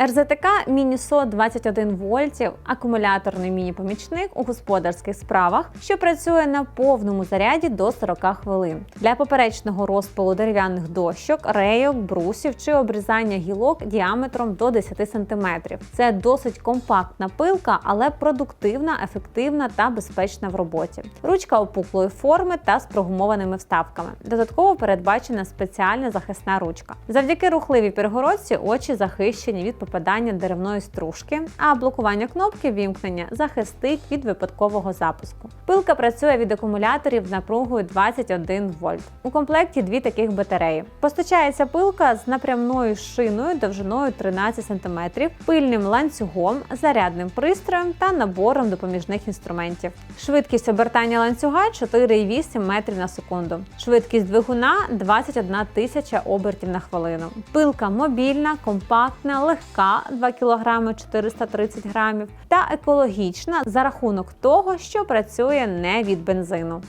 РЗТК Мінісо 21 вольтів, акумуляторний міні-помічник у господарських справах, що працює на повному заряді до 40 хвилин. Для поперечного розпилу дерев'яних дощок, рейок, брусів чи обрізання гілок діаметром до 10 см. Це досить компактна пилка, але продуктивна, ефективна та безпечна в роботі. Ручка опуклої форми та з прогумованими вставками. Додатково передбачена спеціальна захисна ручка. Завдяки рухливій перегородці очі захищені від попадання деревної стружки, а блокування кнопки вімкнення захистить від випадкового запуску. Пилка працює від акумуляторів з напругою 21 вольт. У комплекті дві таких батареї. Постачається пилка з напрямною шиною довжиною 13 см, пильним ланцюгом, зарядним пристроєм та набором допоміжних інструментів. Швидкість обертання ланцюга 4,8 метрів на секунду. Швидкість двигуна 21 тисяча обертів на хвилину. Пилка мобільна, компактна, легка 2 кг 430 грамів та екологічна за рахунок того, що працює не від бензину.